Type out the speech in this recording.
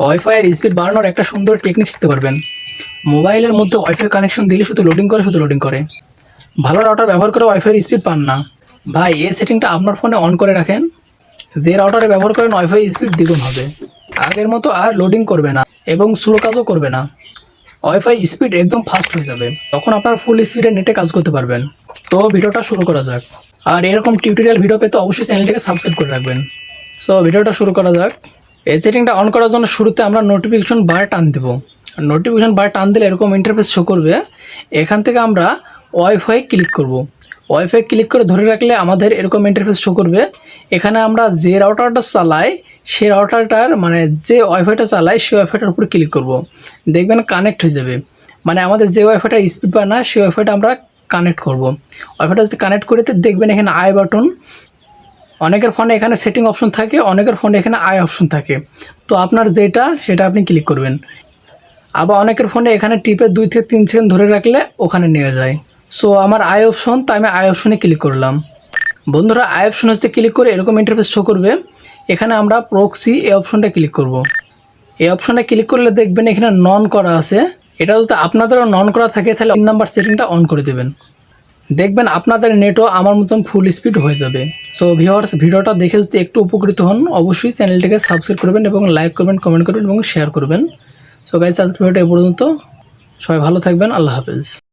ওয়াইফাইয়ের speed বাড়ানোর একটা সুন্দর টেকনিক শিখতে পারবেন। মোবাইলের মধ্যে ওয়াইফাই কানেকশন দিলে শুধু লোডিং করে, শুধু লোডিং করে। ভালো রাউটার ব্যবহার করে ওয়াইফাইয়ের স্পিড পান না। ভাই, এই সেটিংটা আপনার ফোনে অন করে রাখেন। যে রাউটারে ব্যবহার করেন ওয়াইফাই স্পিড দ্বিগুণ হবে। আগের মতো আর লোডিং করবে না এবং স্লো কাজও করবে না। ওয়াইফাই স্পিড একদম ফাস্ট হয়ে যাবে। তখন আপনার ফুল স্পিডে নেটে কাজ করতে পারবেন। তো ভিডিওটা শুরু করা যাক। আর এরকম টিউটোরিয়াল ভিডিও পেতে অবশ্যই চ্যানেলটিকে সাবস্ক্রাইব করে রাখবেন। সো ভিডিওটা শুরু করা যাক। এই সেটিংটা অন করার জন্য শুরুতে আমরা নোটিফিকেশন বার টান দেব। নোটিফিকেশন বার টান দিলে এরকম ইন্টারফেস শো করবে। এখান থেকে আমরা ওয়াইফাই ক্লিক করব। ওয়াইফাই ক্লিক করে ধরে রাখলে আমাদের এরকম ইন্টারফেস শো করবে। এখানে আমরা যে রাউটারটা চালাই সেই রাউটারটার মানে যে ওয়াইফাইটা চালাই সেই ওয়াইফাইটার উপর ক্লিক করব। দেখবেন কানেক্ট হয়ে যাবে। মানে আমাদের যে ওয়াইফাইটা স্পিড পায় না সেই ওয়াইফাইটা আমরা কানেক্ট করব। ওয়াইফাইটা কানেক্ট করে দেখবেন এখানে আই বাটন অনেকের ফোনে এখানে সেটিং অপশন থাকে, অনেকের ফোনে এখানে আই অপশন থাকে। তো আপনার যেটা, সেটা আপনি ক্লিক করবেন। আবার অনেকের ফোনে এখানে টিপে দুই থেকে তিন সেকেন্ড ধরে রাখলে ওখানে নিয়ে যায়। সো আমার আই অপশন তাই আমি আই অপশনে ক্লিক করলাম। বন্ধুরা আই অপশন হচ্ছে ক্লিক করে এরকম ইন্টারফেস শো করবে। এখানে আমরা প্রক্সি এই অপশনটা ক্লিক করব। এই অপশনটা ক্লিক করলে দেখবেন এখানে নন করা আছে। এটা যদি আপনাদেরও নন করা থাকে, তাহলে তিন নাম্বার সেটিংটা অন করে দেবেন। দেখবেন আপনাদের নেটও আমার মতন ফুল স্পিড হয়ে যাবে। সো ভিওয়ার্স ভিডিওটা দেখে যদি একটু উপকৃত হন, অবশ্যই চ্যানেলটিকে সাবস্ক্রাইব করবেন এবং লাইক করবেন কমেন্ট করবেন এবং শেয়ার করবেন। সো গাইজ আজকের ভিডিওটা এ পর্যন্ত। সবাই ভালো থাকবেন। আল্লাহ হাফেজ।